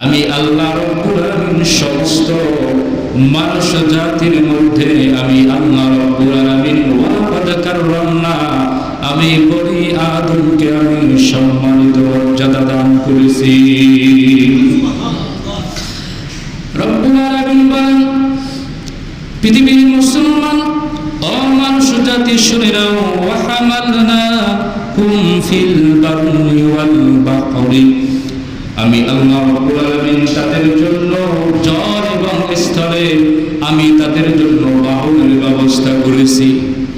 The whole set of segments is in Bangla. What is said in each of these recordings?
আমি আল্লাহ সমস্ত মানুষ জাতির মধ্যে আমি আল্লাহ আমি বলি আদমকে আমি সম্মানিত মর্যাদা দান করেছি রব্বুল আলামিন বলেন পৃথিবীর মুসলমান ও মানুষ জাতি শুনে নাও ওয়াহামালনা হুম ফিল বাররি ওয়াল বাহরি আমি আল্লাহ রাব্বুল আলামিন তাদের জন্য জল এবং স্থলে আমি তাদের জন্য বাহনের ব্যবস্থা করেছি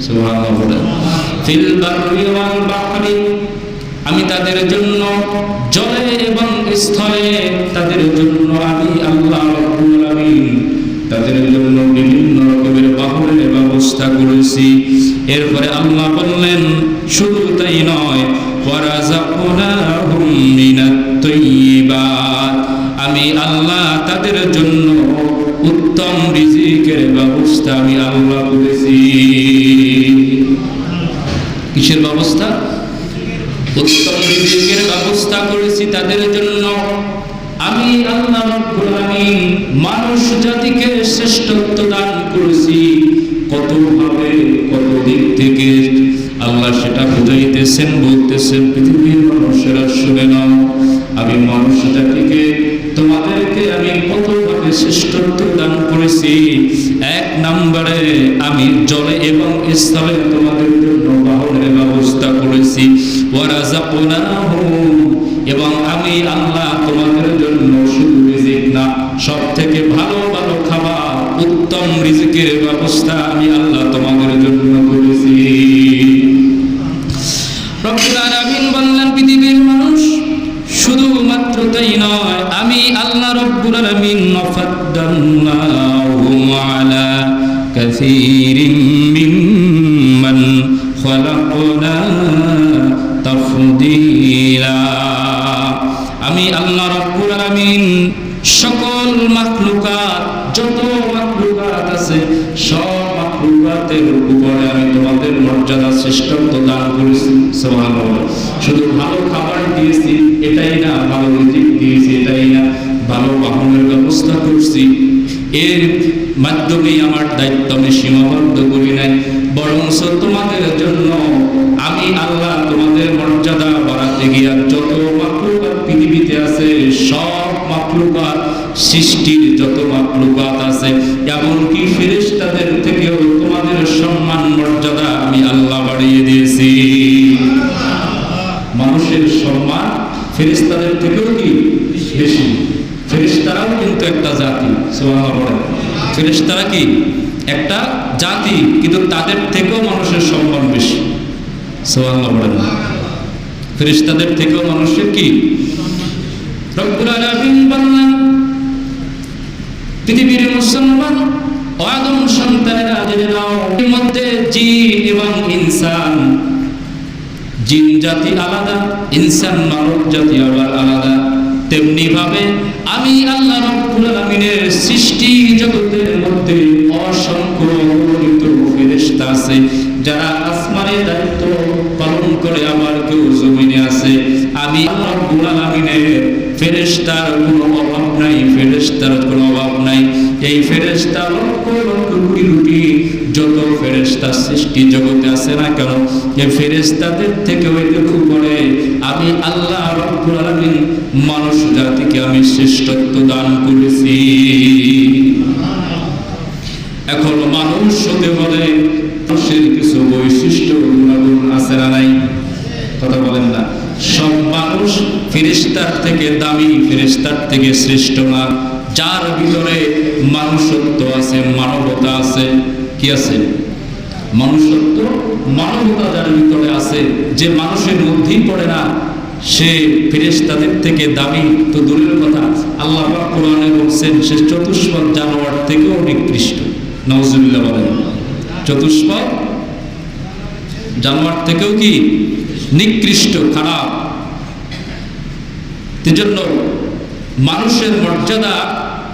সুবহানাল্লাহ বলেন ফিল বাররি ওয়াল বাহরি আমি তাদের জন্য জলে এবং স্থলে তাদের জন্য আমি আল্লাহ তাদের জন্য বিভিন্ন রকমের বাহনের ব্যবস্থা করেছি। এরপরে আল্লাহ বললেন, শুধু তাই নয় আমি আল্লাহ তাদের জন্য উত্তম রিজিকের ব্যবস্থা আমি আল্লাহ করেছি। কিসের ব্যবস্থা? রিজিকের ব্যবস্থা করেছি তাদের জন্য। আমি আল্লাহ রাব্বুল আলামিন মানুষ জাতিকে শ্রেষ্ঠত্ব দান করেছি। কত ভাবে, কত দিক থেকে আল্লাহ সেটা বুঝাইতেছেন, বলতেছেন, পৃথিবীর মানুষেরা শুনে নাও। আমি মানুষ জাতিকে, তোমাদেরকে আমি কতভাবে শ্রেষ্ঠত্ব দান করেছি। এক নম্বরে আমি জলে এবং স্থলে তোমাদের জন্য ওয়ারাযাকনাহুম এবং আমি আল্লাহ তোমাদের জন্য শুধু রিজিক না সব থেকে ভালো ভালো খাবার, উত্তম রিজিকের ব্যবস্থা আমি আল্লাহ তোমাদের জন্য করেছি। বললেন, পৃথিবীর মানুষ শুধুমাত্র তাই নয়, আমি আল্লাহ রব্বুল আলামিন নফাদ্দাল্লাহুম আলা এর মাধ্যমে আমার দায়িত্ব আমি সীমাবদ্ধ করি নাই। বরং তোমাদের জন্য আমি আল্লাহ তোমাদের মর্যাদা বাড়াতে গিয়া যত মাকলুকাত পৃথিবীতে আছে, সব মাকলুকাত সৃষ্টির যত মাকলুকাত আছে, এমনকি ফেরেশতাদের ফেরেশতারা কি? একটা জাতি, কিন্তু তাদের থেকেও মানুষের সম্মান বেশি। ফেরেশতাদের থেকেও মানুষের কি? এবং ইনসান। জাতি আলাদা, ইনসান মানব জাতি আলাদা। তেমনি ভাবে আমি আল্লাহ রব্বুল আলামিনের সৃষ্টি জগতের মধ্যে অসংখ্য অগণিত আছে। যারা আসমানের দায়িত্ব পালন করে আবার কেউ জমিনে আছে। আমি আমার গুণালামিনের ফেরেশতার কোনো অভাব নাই, ফেরেশতার কোনো অভাব নাই। এই ফেরেশতা লক্ষ লক্ষ কোটি কোটি যত ফেরেশতা সৃষ্টি জগতে আছে না কেন, এই ফেরেশতাদের থেকে এদের উপরে আমি আল্লাহ রব্বুল আলামিন মানুষ জাতিকে আমি শ্রেষ্ঠত্ব দান করেছি। এখন মানুষ হতে বলে মানুষের কিছু বৈশিষ্ট্য, গুণাগুণ আছে না নাই? কথা বলেন না। সব মানুষ ফেরেশতার থেকে দামি, ফেরেশতার থেকে শ্রেষ্ঠ না। যার ভিতরে মানুষত্ব আছে, মানবতা আছে, কি আছে? মানুষত্ব, মানবতা যার ভিতরে আছে, যে মানুষের মধ্যেই পড়ে না, সে ফেরেশতাদের থেকে দামি তো দূরের কথা। আল্লাহ কোরআনে বলছেন, সে চতুষ্পদ জানোয়ার থেকেও নিকৃষ্ট। নওয়াজুবিল্লাহ বলেন। চতুষ্পদ জানোয়ার থেকেও কি? নিকৃষ্ট, খারাপ। জন্য মানুষের মর্যাদা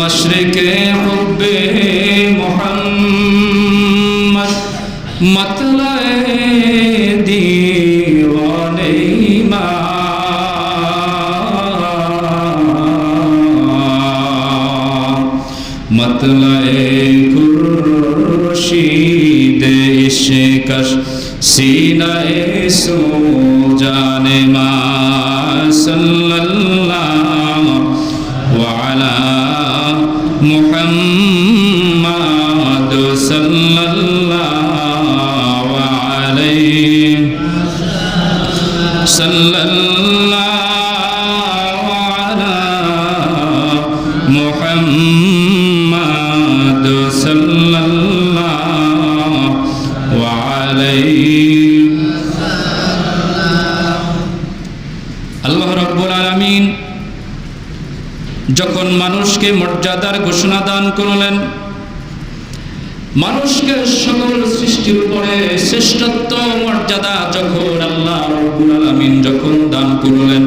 مشرق حب محمد مطلع دیوان مطلع خورشید عشقش سینہ سو جانے ماں صلى الله على محمد صلى الله عليه আল্লাহ রব্বুল আলামিন যখন মানুষকে মর্যাদার ঘোষণা দান করলেন মানুষকে সকল সৃষ্টির উপরে শ্রেষ্ঠত্ব মর্যাদা যখন আল্লাহ রব্বুল আলামিন যখন দান করলেন,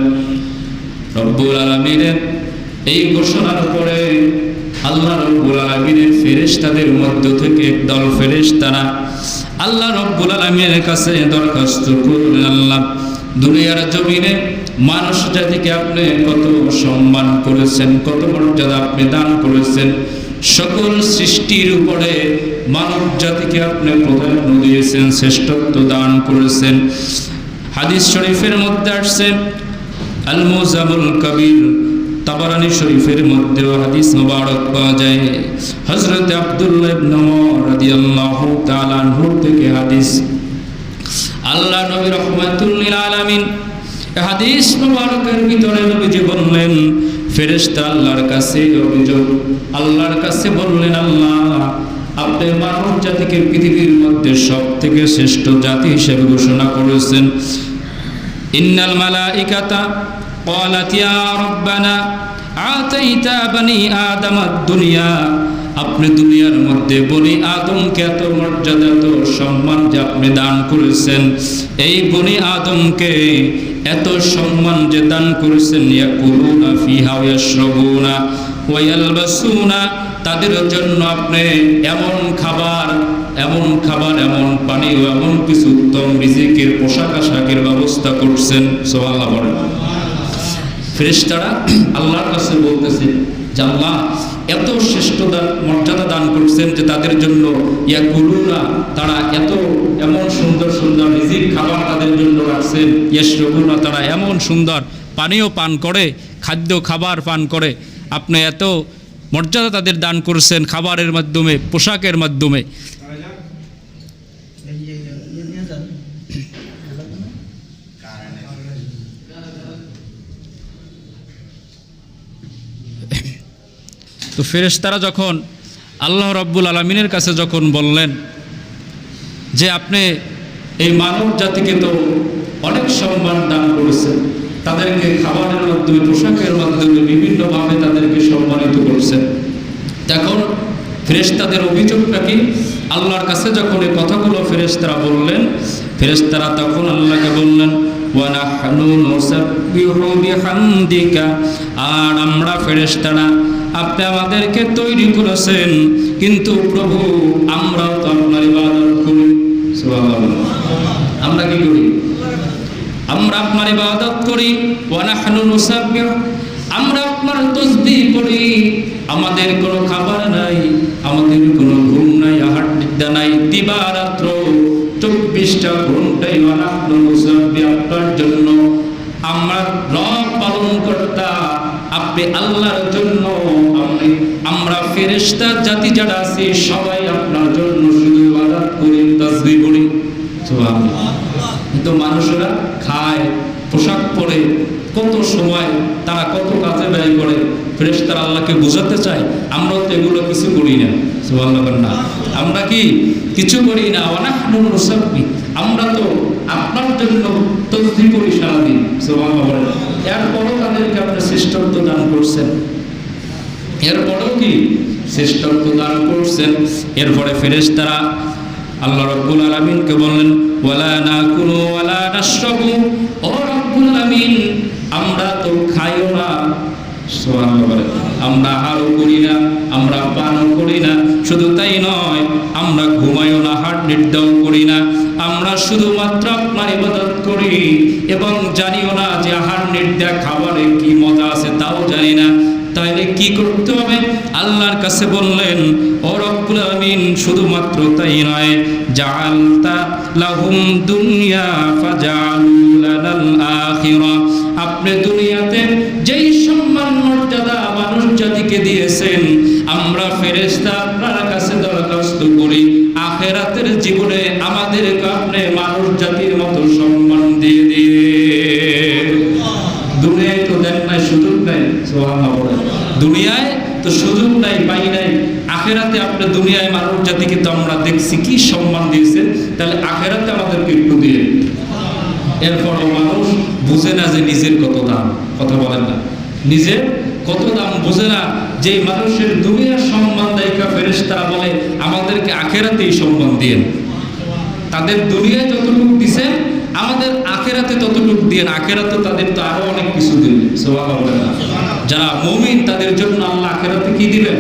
রব্বুল আলামিনের এই ঘোষণার পরে আল্লাহ রব্বুল আলামিনের ফেরেশতাদের মধ্য থেকে একদল ফেরেশতারা আল্লাহ রব্বুল আলামিনের কাছে দরখাস্ত করলেন আল্লাহ, দুনিয়ার জমিনে মানুষ জাতিকে আপনি কত সম্মান করেছেন, কত মর্যাদা আপনি দান করেছেন সকল সৃষ্টির উপরে মানব জাতিকে আপনি প্রাধান্য দিয়েছেন, শ্রেষ্ঠত্ব দান করেছেন। হাদিস শরীফের মধ্যে আসছে আল মুজামুল কবির তাবারানি শরীফের মধ্যেও হাদিস মুবারক পাওয়া যায়। হযরত আব্দুল্লাহ ইবনে ওমর রাদিয়াল্লাহু থেকে হাদিস। আল্লাহ নবী রহমাতুল লিল হাদিস মুবারকের ভিতরে নবীজি বললেন ফেরেশতা আল্লাহর কাছে অভিযোগ আল্লাহর কাছে বললেন আল্লাহ আপনি মানব জাতিকে পৃথিবীর মধ্যে সব থেকে শ্রেষ্ঠ জাতি হিসেবে ঘোষণা করেছেন ইন্নাল মালাইকাতা قالت يا ربنا آتيت بني آدم الدنيا আপনি দুনিয়ার মধ্যে বনি আদমকে এত মর্যাদা এত সম্মান যে আপনি দান করেছেন এই বনি আদমকে এত সম্মান যে দান করেছেন তাদের জন্য আপনি এমন খাবার এমন খাবার, এমন পানি এমন কিছু উত্তম রিজিকের পোশাক আশাকের ব্যবস্থা করছেন। সোহাল্লা বলেন। ফেরেশতারা আল্লাহর কাছে বলতেছে আল্লাহ এত শ্রেষ্ঠ মর্যাদা দান করছেন যে তাদের জন্য ইয়া কুলুনা তারা এত এমন সুন্দর সুন্দর রিজিক খাবার তাদের জন্য রাখছেন। ইয়া শ্রবুনা তারা এমন সুন্দর পানীয় পান করে, খাদ্য খাবার পান করে। আপনি এত মর্যাদা তাদের দান করছেন খাবারের মাধ্যমে, পোশাকের মাধ্যমে। তো ফেরেশতারা যখন আল্লাহ রব্বুল আলমিনের কাছে যখন বললেন যে আপনি এই মানব জাতিকে তো অনেক সম্মান দান করেছেন, তাদেরকে খাবারের মাধ্যমে, পোশাকের মাধ্যমে বিভিন্নভাবে তাদেরকে সম্মানিত করছেন। এখন ফেরেশতাদের অভিযোগটা কি? আল্লাহর কাছে যখন এই কথাগুলো ফেরেশতারা বললেন, ফেরেশতারা তখন আল্লাহকে বললেন আর আমরা ফেরেশতারা আপনি আমাদেরকে তৈরি করেছেন, কিন্তু প্রভু, আমরাও তো আপনার ইবাদত করি। আমরা কি করি? আমরা আপনার ইবাদত করি আমরা আপনার তসবিহ করি আমাদের কোনো খাবার নাই, আমাদের কোনো ঘুম নাই, আহার বিদ্যা নাই। দিবারাত্র চব্বিশটা ঘন্টাই আপনার জন্য। আমরা রব পালন কর্তা আপনি আল্লাহর জন্য আপনি, আমরা ফেরেশতা জাতি যারা আছি, সবাই আপনার জন্য শুধু ইবাদত করি, তাসবিহ করি। সুবহানাল্লাহ। কিন্তু মানুষেরা খায়, পোশাক পরে, কত সময়, তারা কত কাজে ব্যয় করে ফ্রেশ তারা আল্লাহকে বোঝাতে চায়, আমরা তো এগুলো কিছু করি না। সুবহানাল্লাহ আমরা কি কিছু করি না? অনাহনু নুসাব্বি। আমরা তো আপনার জন্য তসবি করি সারাদিন এরপরও তাদেরকে আপনি শ্রেষ্ঠত্ব দান করছেন। এরপরেও কি? শ্রেষ্ঠত্ব দান করছেন। এরপরে ফেরেশতারা আল্লাহ রব্বুল আলামিনকে বললেন, ওয়ালা নাকুলু ওয়ালা নাশরাবু। ও রব্বুল আলামিন, আমরা তো খাইও না। আমরা আহারও করি না, আমরা পানও করি না। শুধু তাই নয়, আমরা ঘুমাইও না হাট নির্দাও করি না। শুধুমাত্র আপনার ইবাদত করি এবং জানিও না যে আহার নির্দা খাবারে কি মজা আছে, তাও জানি না। তাইলে কি করতে হবে? আল্লাহর কাছে বললেন, ও রব্বুল আমিন শুধুমাত্র তাই নয়, জাআলতা লাহুম দুনিয়া ফাজালু লানাল আখিরা। আপনি দুনিয়াতে যেই সম্মান, মর্যাদা মানুষ জাতিকে দিয়েছেন, আমরা ফেরেশতা আপনার কাছে দরখাস্ত করি, আখেরাতের জীবনে দুনিয়ায়, তো সুযোগ নাই, পাই নাই। আখেরাতে আপনি দুনিয়ায় মানব জাতিকে তো আমরা দেখছি কি সম্মান দিয়েছেন, তাহলে আখেরাতে আমাদেরকে একটু দিয়ে এরপরও মানুষ বুঝে না যে নিজের কত দাম, কথা বলেন না। নিজের কত দাম বুঝে না যে মানুষের দুনিয়ার সম্মান দায়িকা ফেরেশতারা বলে, আমাদেরকে আখেরাতেই সম্মান দিয়ে তাদের দুনিয়ায় যতটুকু দিছেন, আমাদের আখেরাতে ততটুকু দিয়ে আখেরাতে তাদের তো আরও অনেক কিছু সুবহানাল্লাহ। বলেন না। যারা মুমিন, তাদের জন্য আল্লাহ আখেরাতে কি দিবেন?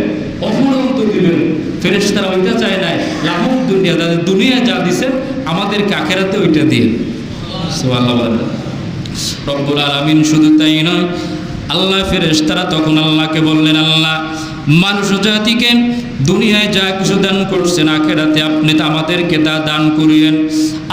অফুরন্ত দিবেন। ফেরেস তারা ওইটা চায় নাই। লাহুম দুনিয়া, তাদের দুনিয়া যা দিছেন আমাদেরকে আখেরাতে ওইটা দিয়ে। না। রব্বুল আলামিন শুধু তাই নয়, আল্লাহ ফেরেশতারা তখন আল্লাহকে বললেন, আল্লাহ, মানুষ জাতিকে দুনিয়ায় যা কিছু দান করছেন, আখেরাতে আপনি আমাদেরকে তা দান করিয়েন।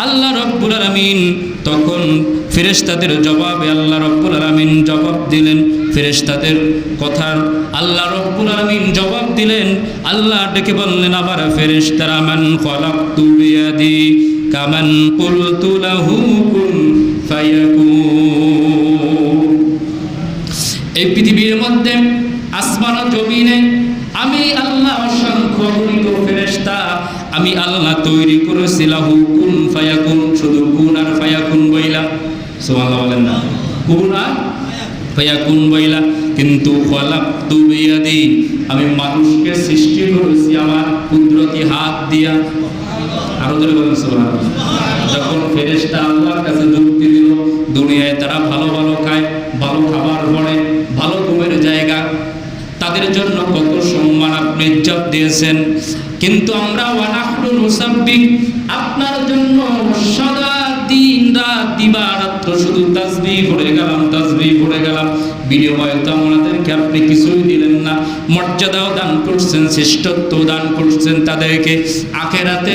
আল্লাহ রব্বুল আলামিন তখন ফেরেশতাদের জবাবে আল্লাহ রব্বুল আলামিন জবাব দিলেন ফেরেশতাদের কথার আল্লাহ রব্বুল আলামিন জবাব দিলেন, আল্লাহ ডেকে বললেন, আবার ফেরেশতারা, মান খলাকতু বিয়াদি, কামান কুলতু লাহু কুন ফায়াকুন। এই পৃথিবীর মধ্যে, আসমান ও জমিনে আমি আল্লাহ অসংখ্য অগণিত ফেরেশতা। আমি আল্লাহ তৈরি করেছি, লাহু কুন ফায়াকুন, শুধু কুন আর ফায়াকুন বইলা। সুবহানাল্লাহ বলেন না। কুন আর ফায়াকুন বইলা কিন্তু খলাকতু বিয়াদি, আমি মানুষকে সৃষ্টি করেছি আমার কুদরতি হাত দিয়া। আরও ধরে বলেন যখন ফেরেশতা আল্লাহর কাছে যুক্তি দিল, দুনিয়ায় তারা ভালো ভালো খায়, ভালো খাবার পড়ে, ভালো ঘুমের জায়গা, তাদের জন্য কত সম্মান আপনি ইজ্জত দিয়েছেন। কিন্তু আমরা ওয়ানাহনু নুসাব্বিহ আপনার জন্য সদা রাত দিবা রাত্র শুধু তাসবিহ পড়ে গেলাম তাসবিহ পড়ে গেলাম। বিনিময়ে তো আমাদেরকে আপনি কিছুই দিলেন না। মর্যাদাও দান করছেন, শ্রেষ্ঠত্ব দান করছেন তাদেরকে। আখেরাতে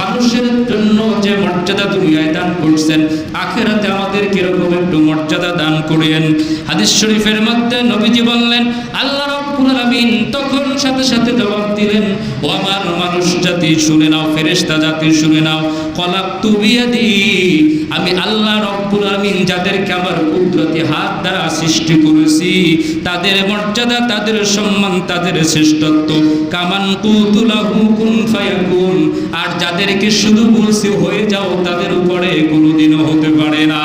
মানুষের জন্য যে মর্যাদা দুনিয়ায় দান করছেন, আখেরাতে আমাদের কীরকম একটু মর্যাদা দান করিয়েন। হাদিস শরীফের মধ্যে নবীজি বললেন আল্লাহ আলামিন তখন সাথে সাথে জবাব দিলেন, ও আমার মানুষ জাতি, শুনে নাও জাতি, শুনে নাও তুবিয়াদি আমি আল্লাহ রব্বুল আলামিন যাদেরকে আমার কুদরতি হাত দ্বারা সৃষ্টি করেছি, তাদের মর্যাদা, তাদের সম্মান, তাদের শ্রেষ্ঠত্ব, কামান কুতুলাহু কুন ফায়াকুন, আর যাদেরকে শুধু বলছি, হয়ে যাও, তাদের উপরে কোনোদিনও হতে পারে না।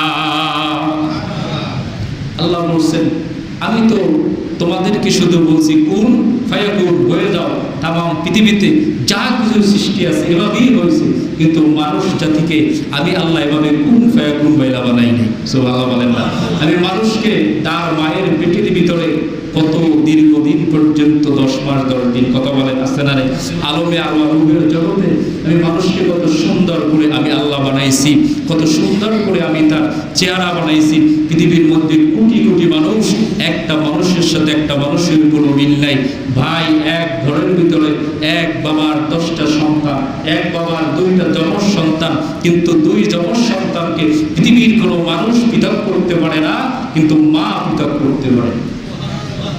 আল্লাহ বলছেন, আমি তো তোমাদেরকে শুধু বলছি, কোন ফায়াকুন, হয়ে যাও। তাম পৃথিবীতে যা কিছু সৃষ্টি আছে, এভাবেই হয়েছে। কিন্তু মানুষ জাতিকে আমি আল্লাহ এভাবে কোন ফায়াকুন বাইলা বানাই নাই। সো আল্লাহ বলেন না। আমি মানুষকে তার মায়ের পেটের ভিতরে কত দীর্ঘদিন পর্যন্ত, দশ মাস, দশ দিন, কথা বলেন আসতে না রে আলমে আলো আলমের জগতে আমি মানুষকে কত সুন্দর করে আমি আল্লাহ বানাইছি, কত সুন্দর করে আমি তার চেহারা বানাইছি। পৃথিবীর মধ্যে কোটি কোটি মানুষের সাথে একটা মানুষের কোনো মিল নাই। ভাই এক ঘরের ভিতরে এক বাবার দশটা সন্তান, এক বাবার দুইটা যমজ সন্তান, কিন্তু দুই যমজ সন্তানকে পৃথিবীর কোনো মানুষ পৃথক করতে পারে না, কিন্তু মা পৃথক করতে পারে।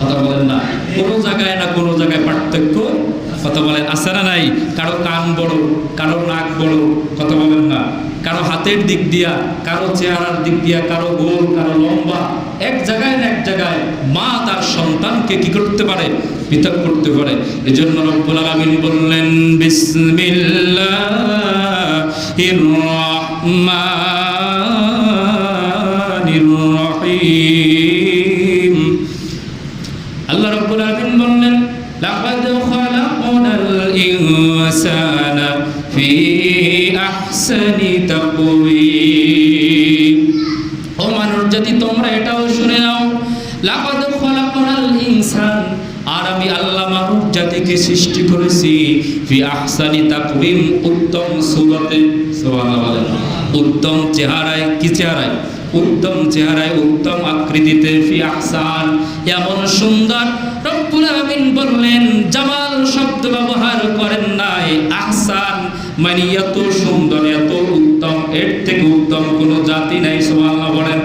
কথা বলেন না? কোনো জায়গায় না কোনো জায়গায় পার্থক্য? কথা বলেন না নাই? কারও কান বড়, কারও নাক বড়, কথা বলেন না। কারও হাতের দিক দিয়া, কারও চেহারার দিক দিয়া, কারও গোল, কারও লম্বা, এক জায়গায় না এক জায়গায় মা তার সন্তানকে কি করতে পারে? পৃথক করতে পারে। এই জন্য রব্বুল আলামিন বললেন, বিসমিল্লাহির রহমান আহসানি তাকওয়িম। ও মানুষ, যদি তোমরা এটাও শুনে নাও, লাকাদ খালাকনাল ইনসান, আর আমি আল্লাহ মানব জাতিকে সৃষ্টি করেছি ফি আহসানি তাকওয়িম, উত্তম সূরতে। উত্তম চেহারায়, কি চেহারায়? উত্তম চেহারায়, উত্তম আকৃতিতে ফি আহসান। এমন সুন্দর, রব্বুল আমিন বললেন, জামাল শব্দ ব্যবহার করেন নাই, আহসান মানে এত সুন্দর, এত উত্তম, এর থেকে উত্তম কোন জাতি নাই, সুবহানাল্লাহ বলেন।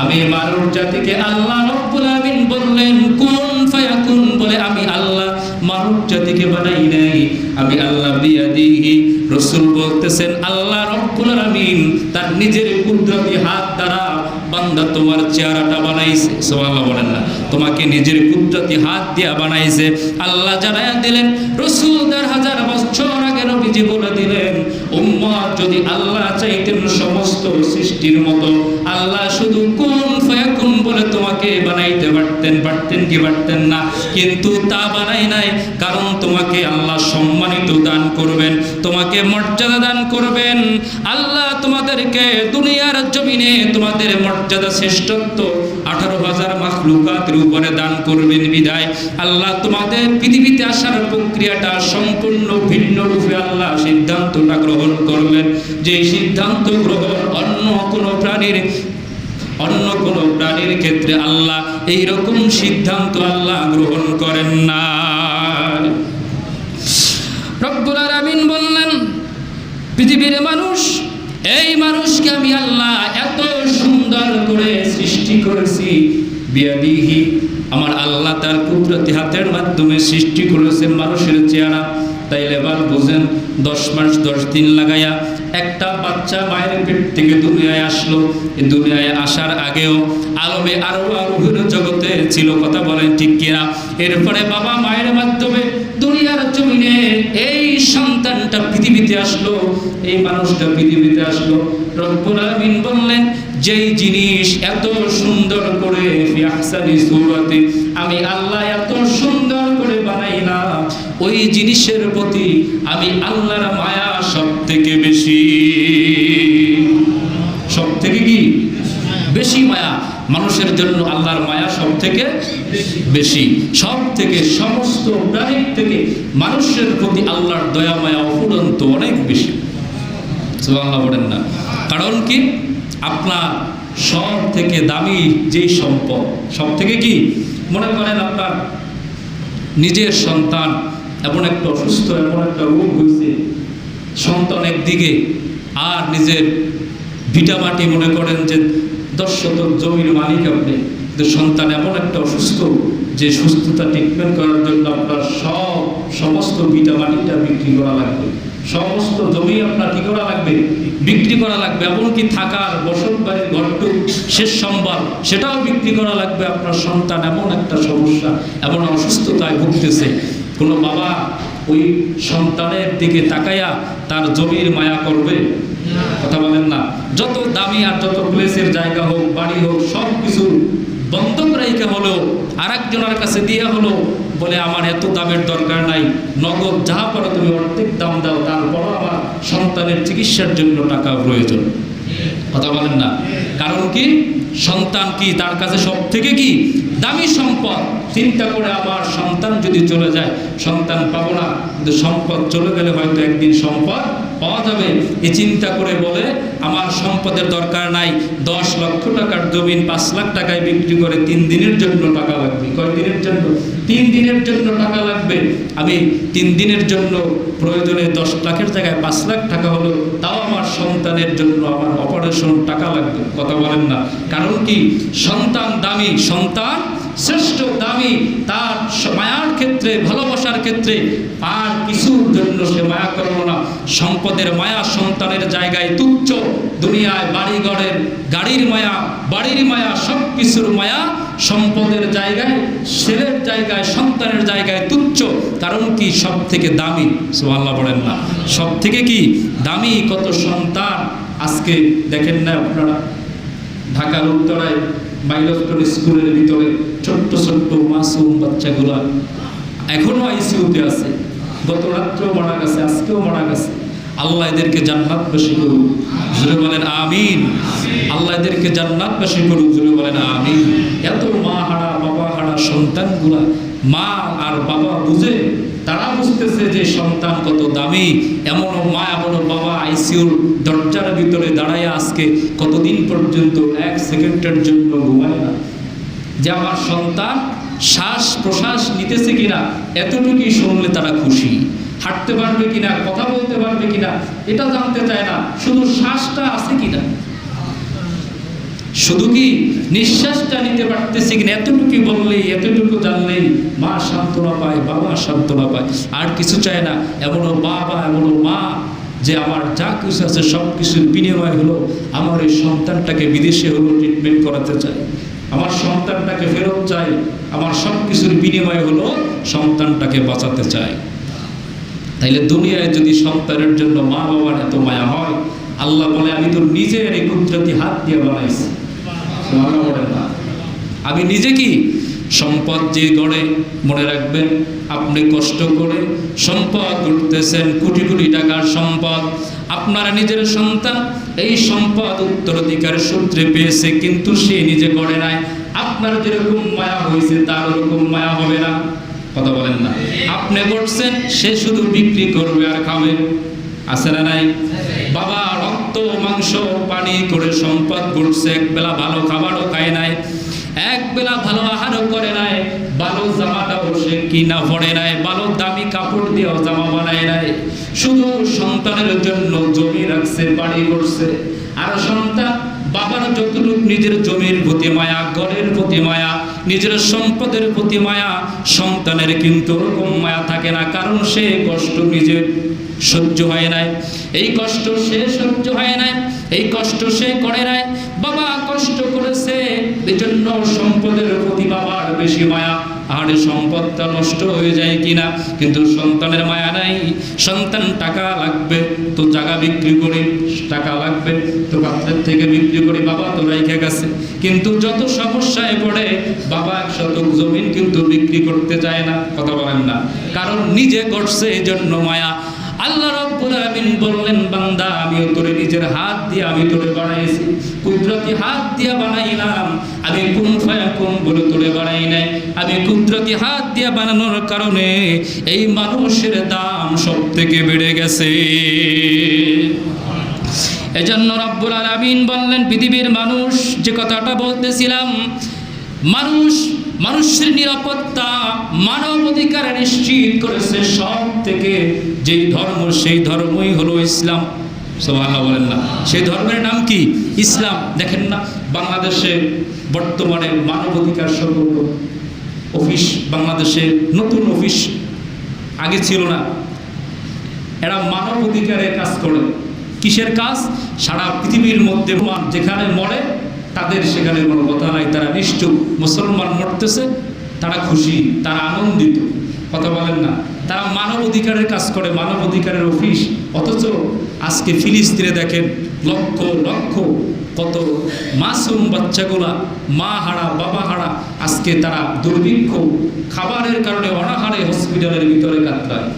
আমি মানব জাতিকে আল্লাহ রব্বুল আমিন বললেন, কোন ফায়াকুন? বলে, আমি আল্লাহ মানব জাতিকে বানাই নাই। আমি আল্লাহ বিয়াদিহি। রসুল বলতেছেন, আল্লাহ রব্বুল আমিন তার নিজের কুদরতি হাত দ্বারা বান্দা তোমার চেহারাটা বানাইছে। সুবহানাল্লাহ বলেন না। তোমাকে নিজের কুদরতি হাত দিয়া বানাইছে। আল্লাহ জানায়া দিলেন রসুলদের হাজার বছর আগে নবীজি বলে দিলেন উম্মত যদি আল্লাহ চাইতেন সমস্ত সৃষ্টির মতো, আল্লাহ শুধু কোন ফায়াকুন বলে তোমাকে বানাইতে পারতেন পারতেন কি পারতেন না। কিন্তু তা বানাই নাই, কারণ তোমাকে আল্লাহ সম্মানিত দান করবেন, তোমাকে মর্যাদা দান করবেন। আল্লাহ তোমাদেরকে দুনিয়ার জমিনে তোমাদের মর্যাদা শ্রেষ্ঠত্ব আঠারো হাজার মাখলুকাতের উপরে দান করবেন বিদায় আল্লাহ তোমাদের পৃথিবীতে আসার প্রক্রিয়াটা সম্পূর্ণ ভিন্ন রূপে আল্লাহ সিদ্ধান্তটা গ্রহণ করবেন। যে সিদ্ধান্ত গ্রহণ অন্য কোনো প্রাণীর, অন্য কোনো প্রাণীর ক্ষেত্রে আল্লাহ এই রকম সিদ্ধান্ত আল্লাহ গ্রহণ করেন না। পৃথিবীর মানুষ, এই মানুষকে আমি আল্লাহ এত সুন্দর করে সৃষ্টি করেছি, বিয়াদিহি, আমার আল্লাহ তার কুদরতি হাতের মাধ্যমে সৃষ্টি করেছেন মানুষের চেহারা। তাইলে এবার বুঝেন, দশ মাস, দশ দিন লাগাইয়া একটা বাচ্চা মায়ের পেট থেকে দুনিয়ায় আসলো। দুনিয়ায় আসার আগেও আলমে আরও আরোহীর জগতে ছিল, কথা বলেন ঠিক কিনা? এরপরে বাবা মায়ের মাধ্যমে দুনিয়ার জমিনে এই সন্তানটা পৃথিবীতে আসলো, এই মানুষটা পৃথিবীতে আসলো। রব্বুল আলামিন বললেন, যেই জিনিস এত সুন্দর করে আমি আল্লাহ এত সুন্দর ওই জিনিসের প্রতি আমি আল্লাহর মায়া সব থেকে বেশি। সব থেকে কি? বেশি মায়া। মানুষের জন্য আল্লাহর মায়া সব থেকে বেশি। সব থেকে সমস্ত প্রাণীর থেকে মানুষের প্রতি আল্লাহর দয়া, মায়া অফুরন্ত অনেক বেশি। সুবহানাল্লাহ বলেন না। কারণ কি? আপনার সব থেকে দামি যেই সম্পদ সব থেকে কি? মনে করেন আপনার নিজের সন্তান এমন একটা অসুস্থ, এমন একটা রোগ হয়েছে সন্তান একদিকে আর নিজের ভিটামাটি মনে করেন যে দশ শতক জমির মালিক আপনি, কিন্তু সন্তান এমন একটা অসুস্থ যে সুস্থতা ট্রিটমেন্ট করার জন্য আপনার সব সমস্ত ভিটামাটিটা বিক্রি করা লাগবে। সমস্ত জমি আপনার কি করা লাগবে? বিক্রি করা লাগবে। এমনকি থাকার বসত বাড়ির ঘরটুক, শেষ সম্বল সেটাও বিক্রি করা লাগবে। আপনার সন্তান এমন একটা সমস্যা, এমন অসুস্থতায় ভুগতেছে। কোনো বাবা ওই সন্তানের দিকে তাকাইয়া তার জমির মায়া করবে? কথা বলেন না। যত দামি আর যত প্লেসের জায়গা হোক, বাড়ি হোক, সব কিছু বন্ধক রাইকা হলো আর একজনের কাছে দিয়ে হলো বলে, আমার এত দামের দরকার নাই। নগদ যা পারো তুমি অর্ধেক দাম দাও, তারপরও আমার সন্তানের চিকিৎসার জন্য টাকা প্রয়োজন। কথা বলেন না। কারণ কি? সন্তান কি? তার কাছে সব থেকে কি? দামি সম্পদ। চিন্তা করে আমার সন্তান যদি চলে যায়, সন্তান পাবো না। কিন্তু সম্পদ চলে গেলে হয়তো একদিন সম্পদ পাওয়া যাবে। এই চিন্তা করে বলে, আমার সম্পদের দরকার নাই। দশ লক্ষ টাকার জমিন পাঁচ লাখ টাকায় বিক্রি করে তিন দিনের জন্য টাকা লাগবে। কয় দিনের জন্য? তিন দিনের জন্য টাকা লাগবে। আমি তিন দিনের জন্য প্রয়োজনে দশ লাখের জায়গায় পাঁচ লাখ টাকা হলো, তাও আমার সন্তানের জন্য আমার অপারেশন টাকা লাগবে। কথা বলেন না। কারণ কি? সন্তান দামি, সন্তান শ্রেষ্ঠ দামি। তার মায়ার ক্ষেত্রে, ভালোবাসার ক্ষেত্রে আর কিছুর জন্য সে মায়া করল না। সম্পদের মায়া সন্তানের জায়গায় তুচ্ছ দুনিয়ায় বাড়িঘরের গাড়ির মায়া, বাড়ির মায়া সব কিছুর মায়া সম্পদের জায়গায়, ছেলের জায়গায়, সন্তানের জায়গায় তুচ্ছ। কারণ কি সব থেকে দামি? সুবহানাল্লাহ বলেন না। সব থেকে কি দামি? কত সন্তান? আজকে দেখেন না আপনারা, ঢাকার উত্তরায় মাইলস্টোন স্কুলের ভিতরে ছোট্ট ছোট্ট মাসুম বাচ্চাগুলা এখনও আইসিউতে আছে। গত রাত্রেও মারা গেছে, আজকেও মারা গেছে। আল্লাহ এদেরকে জান্নাতবাসী করুক। জুড়ে বলেন, আমিন। আল্লাহ এদেরকে জান্নাতবাসী করুক জুড়ে বলেন, আমিন। এত মা হারা, বাবা হারা সন্তানগুলা মা আর বাবা বুঝে, তারা বুঝতেছে যে সন্তান কত দামি। এমনও মা, এমনও বাবা আইসিউর দরজার ভিতরে দাঁড়ায় আজকে কতদিন পর্যন্ত, এক সেকেন্ডের জন্য ঘুমায় না। যে আমার সন্তান শ্বাস প্রশ্বাস নিতেছে কিনা, এতটুকুই শুনলে তারা খুশি। হাঁটতে পারবে কিনা, কথা বলতে পারবে কিনা, এটা জানতে চায় না, শুধু শ্বাসটা আছে কিনা? শুধু কি নিঃশ্বাসটা নিতে পারতেছি কিনা এতটুকু বললেই, এতটুকু জানলেই মা সান্ত্বনা পায়, বাবা সান্ত্বনা পায়। আর কিছু চায় না, এমনও বাবা, এমনও মা, যে আমার যা কিছু আছে সব কিছুর বিনিময় হলো, আমার এই সন্তানটাকে বিদেশে হলো ট্রিটমেন্ট করাতে চাই আমার সন্তানটাকে ফেরত চাই। আমার সব কিছুর বিনিময় হলো সন্তানটাকে বাঁচাতে চাই। তাইলে দুনিয়ায় যদি সন্তানের জন্য মা বাবার এত মায়া হয়, আল্লাহ বলে, আমি তো নিজের এই কুদরতি হাত দিয়ে বানাইছি। আমি নিজে কি? সম্পদ যে গড়ে, মনে রাখবেন, আপনি কষ্ট করে সম্পদ করতেছেন কোটি কোটি টাকার সম্পদ। আপনার নিজের সন্তান এই সম্পদ উত্তরাধিকার সূত্রে পেয়েছে, কিন্তু সে নিজে গড়ে নাই। আপনার যেরকম মায়া হয়েছে, তার ওরকম মায়া হবে না। কথা বলেন না। আপনি করছেন, সে শুধু বিক্রি করবে আর খাবে। আছে না নাই? বাবা, রক্ত, মাংস, পানি করে সম্পদ করছে এক বেলা ভালো খাবারও খায় নাই। এক বেলা ভালো আহারও করে নাই ভালো জামাটাও সে কিনা পড়ে নাই ভালো দামি কাপড় দিয়েও জামা বানায় নাই। শুধু সন্তানের জন্য জমি রাখছে, বাড়ি করছে। আর সন্তান বাবার যতটুকু নিজের জমির প্রতি মায়া, ঘরের প্রতি মায়া, নিজের সম্পদের প্রতি মায়া, সন্তানের কিন্তু ওরকম মায়া থাকে না, কারণ সে কষ্ট নিজের সহ্য হয় নাই। এই কষ্ট সে সহ্য হয় নাই, এই কষ্ট সে করে নাই। বাবা কষ্ট করেছে এই জন্য সম্পদের প্রতি বাবার বেশি মায়া। আর সম্পদটা নষ্ট হয়ে যায় কিনা? কিন্তু সন্তানের মায়া নাই। সন্তান টাকা লাগবে, তো জায়গা বিক্রি করি, টাকা লাগবে, তো পাত্রের থেকে বিক্রি করি, বাবা তো রেখে গেছে। কিন্তু যত সমস্যায় পড়ে, বাবা এক শতক জমিন কিন্তু বিক্রি করতে চায় না। কথা বলেন না। কারণ নিজে করছে এই জন্য মায়া। আল্লাহ রব্বুল আলামিন বললেন, বান্দা, আমিও তোরে নিজের হাত দিয়ে, আমি তোরে বানাইছি কুদরতি হাত দিয়ে বানাইলাম, আমি কুন ফায়াকুন বলে তোরে বানাই নাই। আমি কুদরতি হাত দিয়ে বানানোর কারণে এই মানুষের দাম সব থেকে বেড়ে গেছে। এজন্য রব্বুল আলামিন বললেন, পৃথিবীর মানুষ যে কথাটা বলতেছিলাম, মানুষ মানুষের নিরাপত্তা মানব অধিকার নিশ্চিত করেছে সব থেকে যেই ধর্ম, সেই ধর্মই হলো ইসলাম। সোহাল্লাহ বলেন না। সেই ধর্মের নাম কি? ইসলাম। দেখেন না, বাংলাদেশে বর্তমানে মানব অধিকার সংগঠন অফিস বাংলাদেশের নতুন অফিস আগে ছিল না। এরা মানব অধিকারের কাজ করে। কিসের কাজ? সারা পৃথিবীর মধ্যে যেখানে মরে তাদের সেখানে কোনো কথা নাই, তারা নিশ্চুপ। মুসলমান মরতেছে, তারা খুশি, তারা আনন্দিত। কথা বলেন না। তারা মানব অধিকারের কাজ করে, মানব অধিকারের অফিস। অথচ আজকে ফিলিস্তিনে দেখেন, লক্ষ লক্ষ, কত মাসুম বাচ্চাগুলা, মা হারা, বাবা হারা, আজকে তারা দুর্ভিক্ষ। খাবারের কারণে অনাহারে হসপিটালের ভিতরে কাতরায়।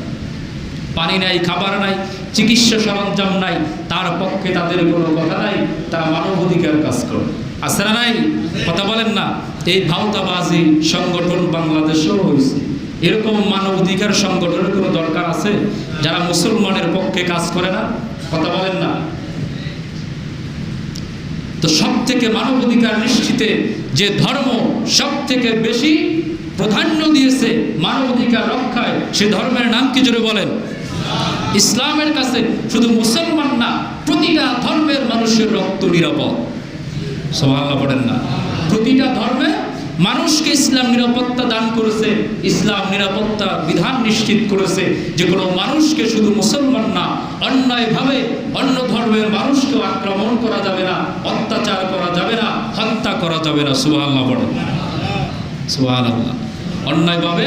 পানি নাই, খাবার নাই, চিকিৎসা সরঞ্জাম নাই, তার পক্ষে তাদের কোনো কথা নাই, তারা মানব অধিকার কাজ করে। আছে নাই, কথা বলেন না। এই ভাওতাবাজি সংগঠন বাংলাদেশেও হয়েছে। এরকম মানব অধিকার সংগঠনের কোনো দরকার আছে? যারা মুসলমানের পক্ষে কাজ করে না, কথা বলেন না। তো সব থেকে মানব অধিকার নিশ্চিতে যে ধর্ম সব থেকে বেশি প্রাধান্য দিয়েছে মানব অধিকার রক্ষায়, সে ধর্মের নাম কি জোরে বলেন? ইসলামের কাছে শুধু মুসলমান না, প্রতিটা ধর্মের মানুষের রক্ত নিরাপদ। সোমাল্লাহ পড়েন না। প্রতিটা ধর্মে মানুষকে ইসলাম নিরাপত্তা দান করেছে, ইসলাম নিরাপত্তা বিধান নিশ্চিত করেছে যে কোনো মানুষকে শুধু মুসলমান না, অন্যায়ভাবে অন্য ধর্মের মানুষকেও আক্রমণ করা যাবে না, অত্যাচার করা যাবে না, হত্যা করা যাবে না সুবাহ পড়েন সুবাহ অন্যায়ভাবে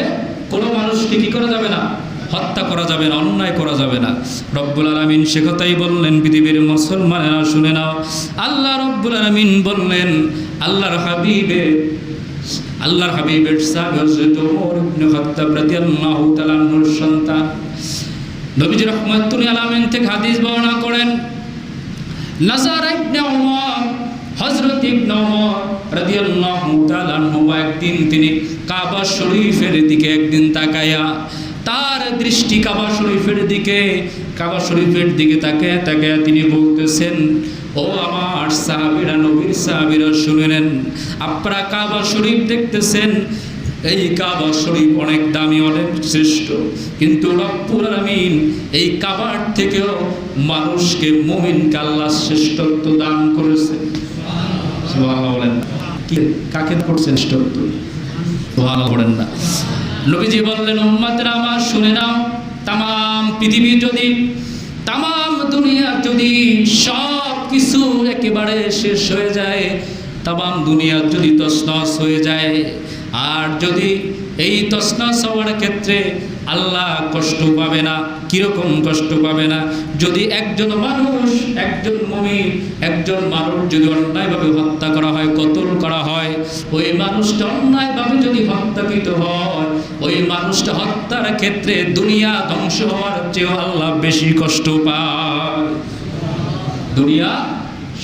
কোনো মানুষকে কি করা যাবে না হত্যা করা যাবে না, অন্যায় করা যাবে না। রব্বুল আলমিন সে কথাই বললেন, পৃথিবীর মুসলমানেরা শুনে নাও। আল্লাহ রব্বুল আলমিন বললেন, আল্লাহর হাবিবে, আল্লাহর হাবিবের সন্তান। থেকে হাদিস করেন একদিন তিনি কাবা শরীফের দিকে একদিন তাকায়া তার দৃষ্টি কাবা শরীফের দিকে কাবা শরীফের দিকে তাকে তাকে তিনি বলতেছেন, ও আমার সাহাবীরা, নবীর সাহাবীরা শুনে নেন আপনারা কাবা শরীফ দেখতেছেন? এই কাবা শরীফ অনেক দামি, অনেক শ্রেষ্ঠ, কিন্তু রব্বুল আমিন এই কাবার থেকেও মানুষকে মুমিনকে আল্লাহ শ্রেষ্ঠত্ব দান করেছে বলেন। কাকে করছেন শ্রেষ্ঠত্ব? বলেন না। নবীজি বললেন, উম্মতরা আমার শুনে নাও। তাম পৃথিবী যদি তাম দুনিয়া যদি সব কিছু একেবারে শেষ হয়ে যায় তাম দুনিয়া যদি তসনস হয়ে যায়, আর যদি এই তসনস হওয়ার ক্ষেত্রে আল্লাহ কষ্ট পাবে না, কীরকম কষ্ট পাবে না? যদি একজন মানুষ, একজন মমি একজন মানুষ যদি অন্যায়ভাবে হত্যা করা হয়, কতল করা হয়, ওই মানুষটা অন্যায়ভাবে যদি হত্যাকৃত হয় ওই মানুষটা হত্যার ক্ষেত্রে দুনিয়া ধ্বংস হওয়ার চেয়েও আল্লাহ বেশি কষ্ট পায়। দুনিয়া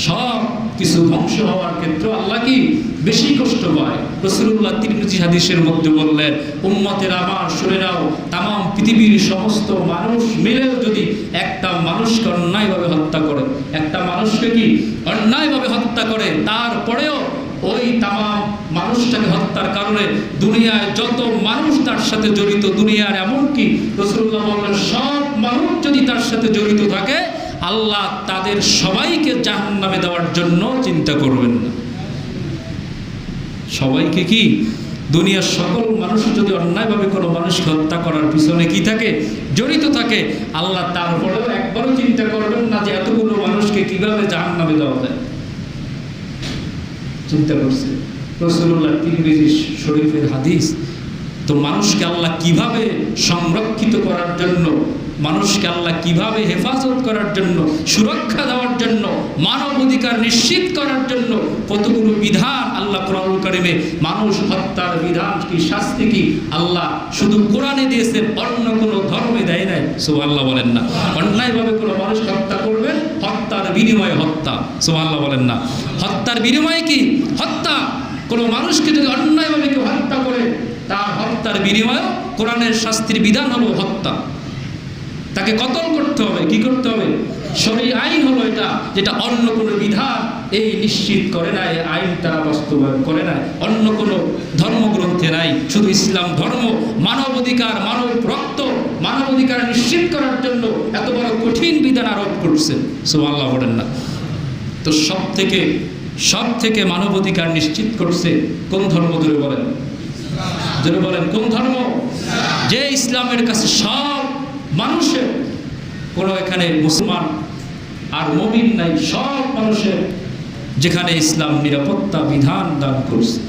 সব কিছু ধ্বংস হওয়ার ক্ষেত্রে আল্লাহ কি বেশি কষ্ট পায়? রসুল্লাহ তিরমিজি হাদিসের মধ্যে বললেন, উম্মতের আমার, শুনে তাম পৃথিবীর সমস্ত মানুষ মিলেও যদি একটা মানুষকে অন্যায়ভাবে হত্যা করে, একটা মানুষকে কি অন্যায়ভাবে হত্যা করে, তারপরেও ওই তাম মানুষটাকে হত্যার কারণে দুনিয়ায় সাথে জড়িত দুনিয়ার এমনকি রসুল্লাহ বললেন সব মানুষ যদি তার সাথে জড়িত থাকে, আল্লাহ তাদের সবাইকে জাহান নামে দেওয়ার জন্য চিন্তা করবেন না। সবাইকে কি? দুনিয়ার সকল মানুষ যদি অন্যায়ভাবে কোনো মানুষকে হত্যা করার পিছনে কি থাকে? জড়িত থাকে, আল্লাহ তারপরেও একবারও চিন্তা করবেন না যে এতগুলো মানুষকে কীভাবে জাহান নামে দেওয়া যায়। চিন্তা করছে। রসুল্লাহ তিরমিজি শরীফের হাদিস তো মানুষকে আল্লাহ কীভাবে সংরক্ষিত করার জন্য, মানুষকে আল্লাহ কীভাবে হেফাজত করার জন্য, সুরক্ষা দেওয়ার জন্য, মানব অধিকার নিশ্চিত করার জন্য কতগুলো বিধান আল্লাহ কোরআন কারিমে মানুষ হত্যার বিধান কি, শাস্তি কি আল্লাহ শুধু কোরআনে দিয়েছেন অন্য কোনো ধর্মে দেয় নাই? সো আল্লাহ বলেন না। অন্যায়ভাবে কোনো মানুষ হত্যা করবেন হত্যার বিনিময়ে হত্যা। সো আল্লাহ বলেন না। হত্যার বিনিময়ে কি? হত্যা। কোনো মানুষকে যদি অন্যায়ভাবে কেউ হত্যার বিনিময়ে কোরআনের শাস্তির বিধান হলো হত্যা। তাকে কতল করতে হবে? কি করতে হবে? সবই আইন হলো এটা, যেটা অন্য কোনো বিধান এই নিশ্চিত করে না এই আইন তারা বাস্তবায়ন করে না অন্য কোনো ধর্মগ্রন্থে নাই। শুধু ইসলাম ধর্ম মানব অধিকার মানব রক্ত মানব অধিকার নিশ্চিত করার জন্য এত বড় কঠিন বিধান আরোপ করছে। সো আল্লাহ বলেন না। তো সব থেকে সব থেকে মানব অধিকার নিশ্চিত করছে কোন ধর্ম ধরে বলেন? ধরে বলেন, কোন ধর্ম? যে ইসলামের কাছে সব মানুষের, কোনো এখানে মুসলমান আর মমিন নাই, সব মানুষের যেখানে ইসলাম নিরাপত্তা বিধান দান করছে।